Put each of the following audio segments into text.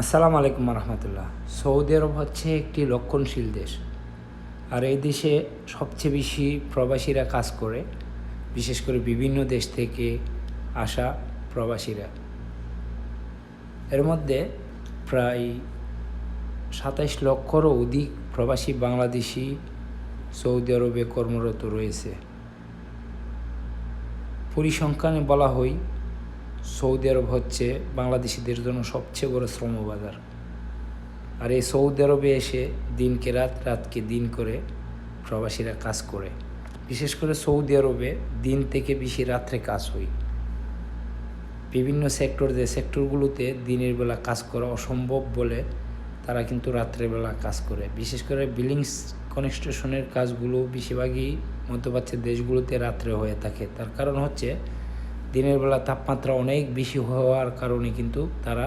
আসসালামু আলাইকুম রহমতুল্লাহ। সৌদি আরব হচ্ছে একটি রক্ষণশীল দেশ। আর এই দেশে সবচেয়ে বেশি প্রবাসীরা কাজ করে, বিশেষ করে বিভিন্ন দেশ থেকে আসা প্রবাসীরা। এর মধ্যে প্রায় সাতাইশ লক্ষরও অধিক প্রবাসী বাংলাদেশি সৌদি আরবে কর্মরত রয়েছে। পরিসংখ্যানে বলা হয় সৌদি আরব হচ্ছে বাংলাদেশিদের জন্য সবচেয়ে বড় শ্রম বাজার আর এই সৌদি আরবে এসে দিনকে রাত, রাতকে দিন করে প্রবাসীরা কাজ করে। বিশেষ করে সৌদি আরবে দিন থেকে বেশি রাত্রে কাজ হয়। বিভিন্ন সেক্টর যে সেক্টরগুলোতে দিনের বেলা কাজ করা অসম্ভব বলে তারা কিন্তু রাত্রেবেলা কাজ করে। বিশেষ করে বিলিংস কনস্ট্রাকশনের কাজগুলো বেশিরভাগই মধ্যপ্রাচ্যের দেশগুলোতে রাত্রে হয়ে থাকে। তার কারণ হচ্ছে দিনের বেলা তাপমাত্রা অনেক বেশি হওয়ার কারণে কিন্তু তারা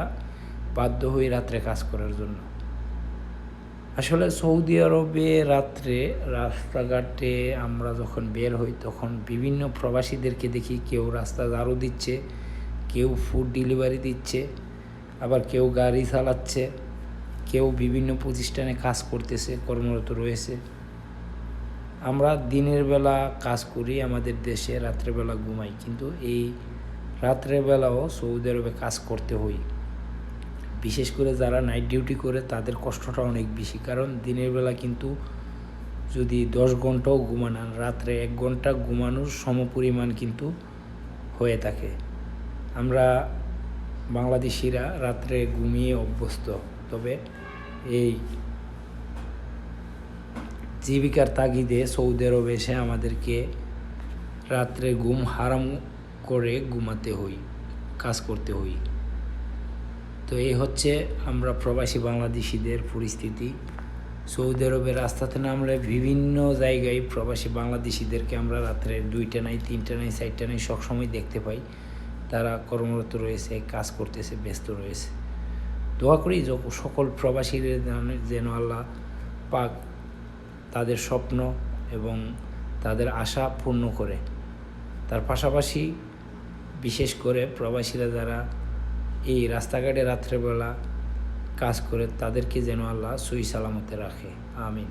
বাধ্য হয়ে রাত্রে কাজ করার জন্য। আসলে সৌদি আরবে রাত্রে রাস্তাঘাটে আমরা যখন বের হই, তখন বিভিন্ন প্রবাসীদেরকে দেখি কেউ রাস্তা ঝাড়ু দিচ্ছে, কেউ ফুড ডেলিভারি দিচ্ছে, আবার কেউ গাড়ি চালাচ্ছে, কেউ বিভিন্ন প্রতিষ্ঠানে কাজ করতেছে, কর্মরত রয়েছে। আমরা দিনের বেলা কাজ করি, আমাদের দেশে রাত্রেবেলা ঘুমাই, কিন্তু এই রাত্রেবেলাও সৌদি আরবে কাজ করতে হই। বিশেষ করে যারা নাইট ডিউটি করে, তাদের কষ্টটা অনেক বেশি, কারণ দিনের বেলা কিন্তু যদি দশ ঘন্টাও ঘুমান রাত্রে এক ঘণ্টা ঘুমানোর সমপরিমাণ কিন্তু হয়ে থাকে। আমরা বাংলাদেশিরা রাত্রে ঘুমিয়ে অভ্যস্ত, তবে এই জীবিকার তাগিদে সৌদি আরব এসে আমাদেরকে রাত্রে ঘুম হারাম করে ঘুমাতে হই, কাজ করতে হই। তো এই হচ্ছে আমরা প্রবাসী বাংলাদেশিদের পরিস্থিতি। সৌদি আরবের রাস্তাতে নামলে বিভিন্ন জায়গায় প্রবাসী বাংলাদেশিদেরকে আমরা রাত্রে দুইটা নাই, তিনটা নাই, চারটা নাই সবসময় দেখতে পাই। তারা কর্মরত রয়েছে, কাজ করতেছে, ব্যস্ত রয়েছে। দোয়া করি সকল প্রবাসীদের যেন আল্লাহ পাক তাদের স্বপ্ন এবং তাদের আশা পূর্ণ করে। তার পাশাপাশি বিশেষ করে প্রবাসীরা যারা এই রাস্তাঘাটে রাত্রেবেলা কাজ করে, তাদেরকে যেন আল্লাহ সুই সালামতে রাখে। আমিন।